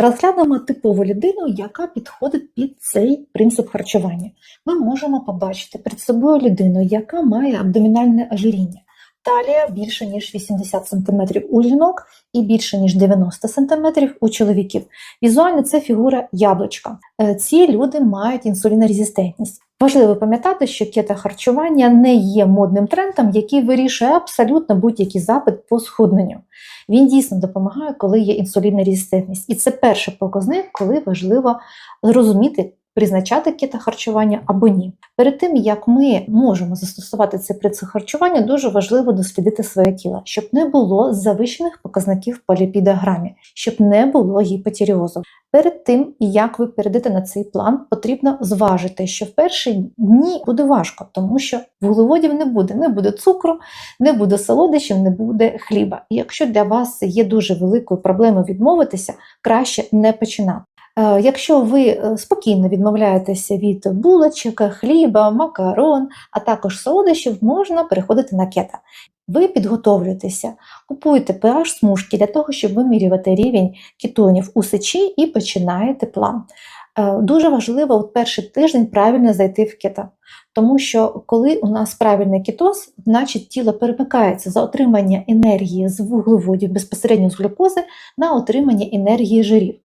Розглянемо типову людину, яка підходить під цей принцип харчування. Ми можемо побачити перед собою людину, яка має абдомінальне ожиріння. Талія більше ніж 80 см у жінок і більше ніж 90 см у чоловіків. Візуально це фігура яблучка. Е, Ці люди мають інсулінорезистентність. Важливо пам'ятати, що кетохарчування не є модним трендом, який вирішує абсолютно будь-який запит по схудненню. Він дійсно допомагає, коли є інсулінорезистентність. І це перший показник, коли важливо зрозуміти, призначати кетохарчування або ні. Перед тим як ми можемо застосувати цей принцип харчування, дуже важливо дослідити своє тіло, щоб не було завищених показників по ліпідограмі, щоб не було гіпотіріозу. Перед тим, як ви перейдете на цей план, потрібно зважити, що в перші дні буде важко, тому що вуглеводів не буде, не буде цукру, не буде солодощів, не буде хліба. І якщо для вас є дуже великою проблемою відмовитися, краще не починати. Е, Якщо ви е, спокійно відмовляєтеся від булочок, хліба, макарон, а також солодощів, можна переходити на кето. Ви підготовлюєтеся, купуєте pH смужки для того, щоб вимірювати рівень кетонів у сечі і починаєте план. Е, Дуже важливо у перший тиждень правильно зайти в кето, тому що коли у нас правильний кетоз, значить тіло перемикається за отримання енергії з вуглеводів безпосередньо з глюкози на отримання енергії жирів.